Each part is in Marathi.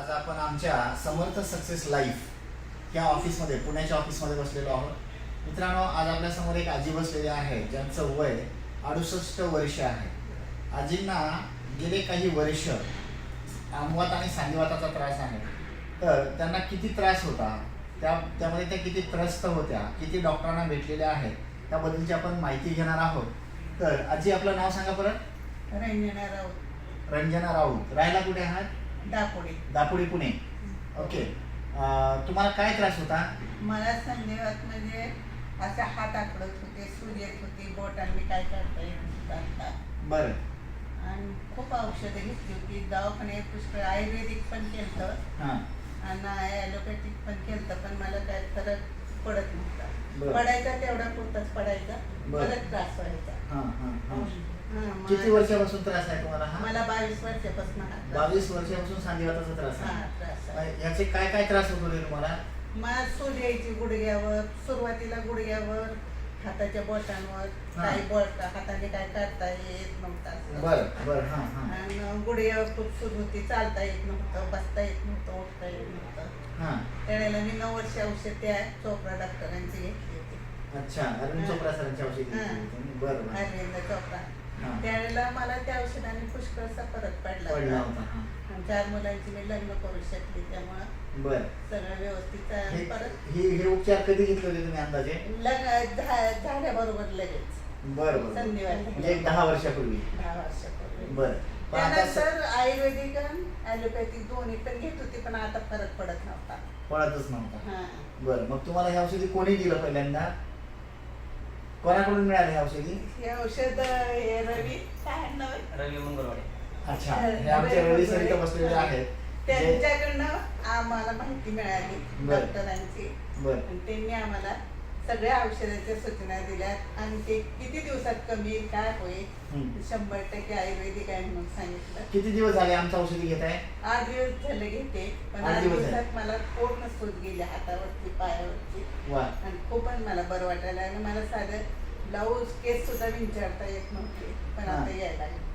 आज आपण आमच्या समर्थ सक्सेस लाईफ या ऑफिसमध्ये पुण्याच्या ऑफिसमध्ये बसलेलो आहोत. मित्रांनो आज आपल्यासमोर एक आजी बसलेली आहे ज्यांचं वय अडुसष्ट वर्ष आहे. आजींना गेले काही वर्ष आमवात आणि सांधिवाताचा त्रास आहे. तर त्यांना किती त्रास होता? त्या त्यामध्ये त्या किती त्रस्त होत्या? किती डॉक्टरांना भेटलेल्या आहेत? त्याबद्दलची आपण माहिती घेणार आहोत. तर आजी आपलं नाव सांगा परत रंजना राऊत. रंजना राऊत. राहायला कुठे आहात? दापोडी. दापोडी पुणे. ओके. अं, तुम्हाला काय त्रास होता? मला संधिवात म्हणजे असे हात आकडत होते सूज येत होती बोटांनी काय करता येत आता बरं. आणि खूप औषधं घेतली होती. दवाखाने पुष्कळ आयुर्वेदिक पण केलं हां. आणि ॲलोपॅथिक पण केलं पण मला काय फरक पडत नव्हता. बरं. पडायचा तेवढा पुरताच पडायचा. परत त्रास व्हायचा. हां हां हां. हां, मग किती वर्षापासून त्रास आहे तुम्हाला हा? मला बावीस वर्षापासून हा त्रास. बावीस वर्षापासून सांधिवाताचा त्रास हा, आहे त्रास आहे. मग याचे काय काय त्रास होत होते तुम्हाला? मला सूज यायची गुडघ्यावर सुरुवातीला गुडघ्यावर हाताच्या बोटांवर हा. काही बोट हाताने काय काढता येत नव्हतं. बरं बरं हां हां. आणि गुडघ्यावर खूप सूज होती चालता येत नव्हतं बसता येत नव्हतं उठता येत नव्हतं. हां. त्यावेळेला मी नऊ वर्ष औषध त्या चोपडा डॉक्टरांची. अच्छा अरविंद. चोप्रा सरांची औषधी घेतली? बरं अरविंद चोपडा हां. त्यावेळेला मला त्या औषधाने पुष्कळचा फरक पडला पडला होता. चार मुलांची मी लग्न करू शकली त्यामुळं बरं. सगळं व्यवस्थित परत हे हे उपचार कधी घेतले होते तुम्ही अंदाजे? लग्न झाल्याबरोबर लगेच. बरं बरं संधिवात. म्हणजे एक दहा वर्षापूर्वी. दहा वर्षापूर्वी. बरं. त्यानंतर आयुर्वेदिक आणि ॲलोपॅथिक दोन्ही पण घेत होती पण आता फरक पडत नव्हता. पळतच नव्हता. बरं मग तुम्हाला हे औषधी कोणी दिलं पहिल्यांदा? कोणाकडून मिळाली औषधी? हे औषध हे रवी काय नाव आहे? रवी मंगळवाडे अच्छा हे आमचे रवी सर इथं बसलेले आहेत. जे- त्यांच्याकडनं आम्हाला माहिती मिळाली बरं. डॉक्टरांची. बरं. आणि त्यांनी आम्हाला सगळ्या औषधाच्या सूचना दिल्या आणि ते किती दिवसात कमी येईल, काय होईल? हम्म. शंभर टक्के आयुर्वेदिक आहे म्हणून सांगितलं. किती दिवस झाले आमचं औषधी घेत आहे आठ दिवस झाले घेते. पण आठ आठ दिवस झाले. दिवसात मला पूर्ण सूज गेली हातावरती पायावरती. वा आणि खूपच मला बरं वाटायला आणि मला साधं ब्लाऊज केस सुद्धा विंचारता येत नव्हते. पण. आता यायला लागले.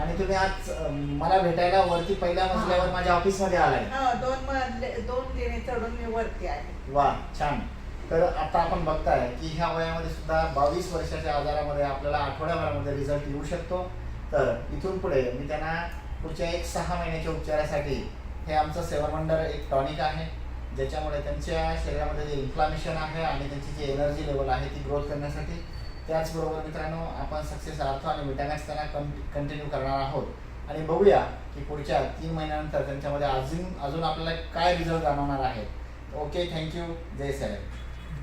आणि तुम्ही आज मला भेटायला वरती पहिल्या मजल्यावर माझ्या ऑफिसमध्ये आलाय. हा दोन मजले दोन दिने चढून मी वरती आले वा छान. तर आता आपण बघताय की ह्या वयामध्ये सुद्धा बावीस वर्षाच्या आजारामध्ये आपल्याला आठवड्याभरामध्ये रिझल्ट येऊ शकतो. तर इथून पुढे मी त्यांना पुढच्या एक सहा महिन्याच्या उपचारासाठी हे आमचं सेवामंडळ एक टॉनिक आहे. ज्याच्यामुळे त्यांच्या शरीरामध्ये जे इन्फ्लामेशन आहे आणि त्यांची जी एनर्जी लेवल आहे ती ग्रोथ करण्यासाठी त्याचबरोबर मित्रांनो आपण सक्सेस आर्थो आणि विटामॅक्स त्यांना कं कंटिन्यू करणार आहोत. आणि बघूया की पुढच्या तीन महिन्यानंतर त्यांच्यामध्ये अजून अजून आपल्याला काय रिझल्ट जाणवणार आहे. ओके थँक्यू जय साहेब